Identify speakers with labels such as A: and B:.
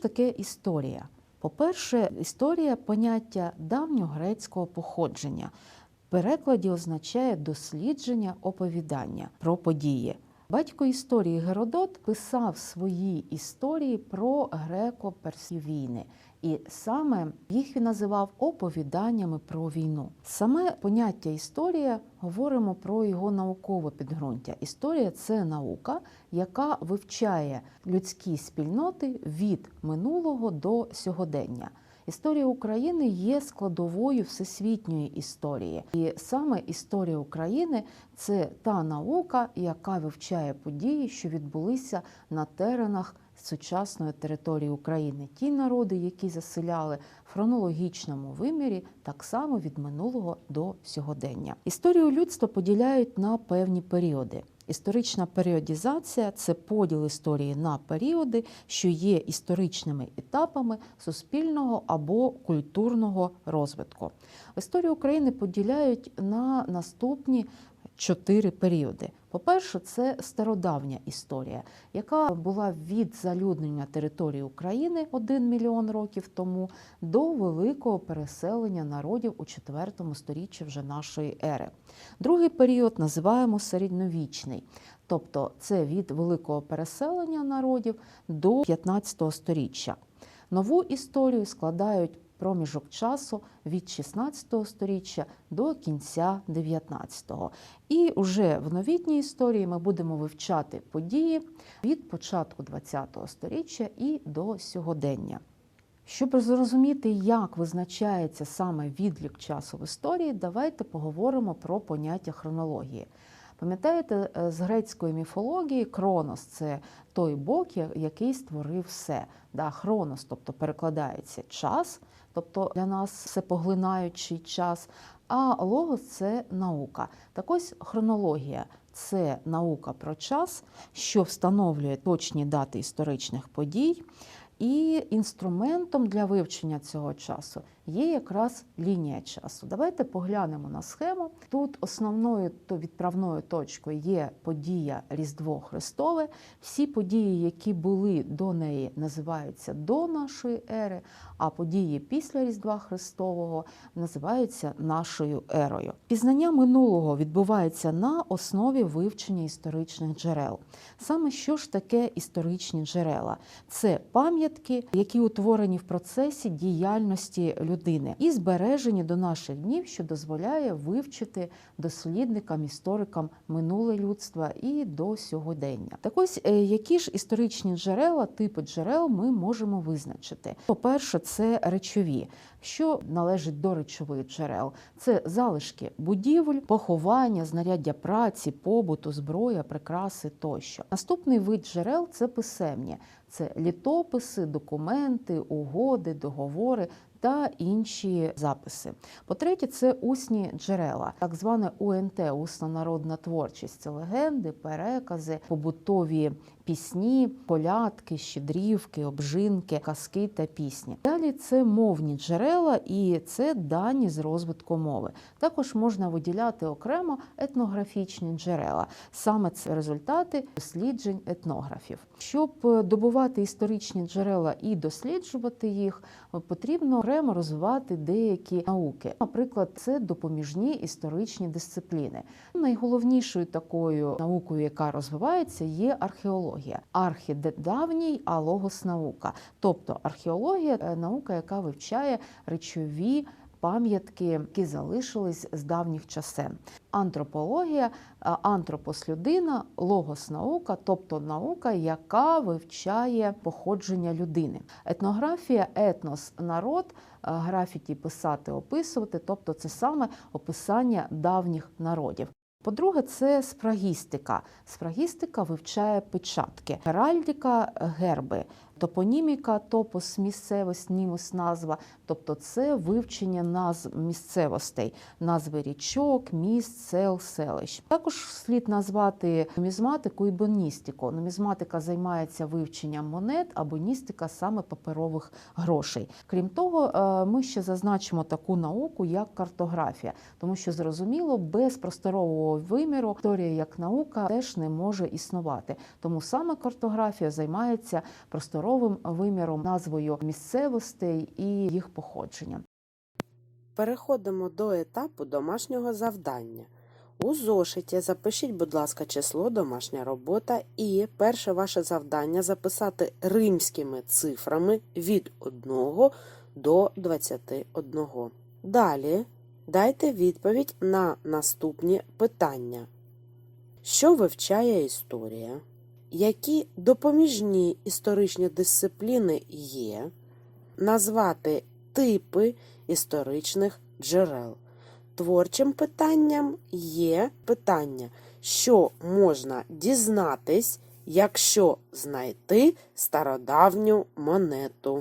A: таке історія? По-перше, історія поняття давньогрецького походження. В перекладі означає дослідження оповідання про події. Батько історії Геродот писав свої історії про греко-персів війни, і саме їх він називав оповіданнями про війну. Саме поняття історія говоримо про його наукове підґрунтя. Історія це наука, яка вивчає людські спільноти від минулого до сьогодення. Історія України є складовою всесвітньої історії, і саме історія України це та наука, яка вивчає події, що відбулися на теренах сучасної території України. Ті народи, які заселяли в хронологічному вимірі, так само від минулого до сьогодення. Історію людства поділяють на певні періоди. Історична періодізація це поділ історії на періоди, що є історичними етапами суспільного або культурного розвитку. Історію України поділяють на наступні чотири періоди. По-перше, це стародавня історія, яка була від залюднення території України 1 мільйон років тому до великого переселення народів у 4 сторіччі вже нашої ери. Другий період називаємо середньовічний, тобто це від великого переселення народів до 15 сторіччя. Нову історію складають проміжок часу від 16 сторіччя до кінця 19-го. І вже в новітній історії ми будемо вивчати події від початку 20-го сторіччя і до сьогодення. Щоб зрозуміти, як визначається саме відлік часу в історії, давайте поговоримо про поняття хронології. Пам'ятаєте, е, з грецької міфології Кронос це той Бог, який створив все. Да, Хронос, тобто перекладається час, тобто для нас всепоглинаючий час. А логос це наука. Так ось хронологія це наука про час, що встановлює точні дати історичних подій. І інструментом для вивчення цього часу є якраз лінія часу. Давайте поглянемо на схему. Тут основною то відправною точкою є подія Різдво Христове. Всі події, які були до неї, називаються до нашої ери, а події після Різдва Христового називаються нашою ерою. Пізнання минулого відбувається на основі вивчення історичних джерел. Саме що ж таке історичні джерела? Це пам'ятки, які утворені в процесі діяльності людини і збережені до наших днів, що дозволяє вивчити дослідникам, історикам минуле людства і до сьогодення. Так ось е, які ж історичні джерела, типи джерел ми можемо визначити? По-перше, це речові. Що належить до речових джерел? Це залишки будівель, поховання, знаряддя праці, побуту, зброя, прикраси тощо. Наступний вид джерел це писемні, це літописи, документи, угоди, договори. Та інші записи. По-третє, це усні джерела, так зване УНТ, усна народна творчість. Легенди, перекази, побутові пісні, колядки, щедрівки, обжинки, казки та пісні. Далі це мовні джерела і це дані з розвитку мови. Також можна виділяти окремо етнографічні джерела. Саме це результати досліджень етнографів. Щоб добувати історичні джерела і досліджувати їх, потрібно окремо розвивати деякі науки. Наприклад, це допоміжні історичні дисципліни. Найголовнішою такою наукою, яка розвивається, є археологія. Архідавній, а логос наука. Тобто археологія наука, яка вивчає речові. Пам'ятки, які залишились з давніх часен. Антропологія, антропос людина, логос наука, тобто наука, яка вивчає походження людини. Етнографія, етнос, народ, графіті писати, описувати, тобто це саме описання давніх народів. По-друге, це спрагістика. Спрагістика вивчає печатки, геральдика герби, топоніміка, топос, місцевость, німус, назва, тобто це вивчення назв місцевостей, назви річок, міст, сел, селищ. Також слід назвати нумізматику і боністику. Нумізматика займається вивченням монет, а боністика саме паперових грошей. Крім того, ми ще зазначимо таку науку, як картографія, тому що зрозуміло, без просторового виміру історія як наука теж не може існувати. Тому саме картографія займається просторовим просторовим виміром, назвою місцевостей і їх походженням.
B: Переходимо до етапу домашнього завдання. У зошиті запишіть, будь ласка, число домашня робота і перше ваше завдання записати римськими цифрами від 1 до 21. Далі дайте відповідь на наступні питання. Що вивчає історія? Які допоміжні історичні дисципліни є? Назвати типи історичних джерел. Творчим питанням є питання, що можна дізнатись, якщо знайти стародавню монету.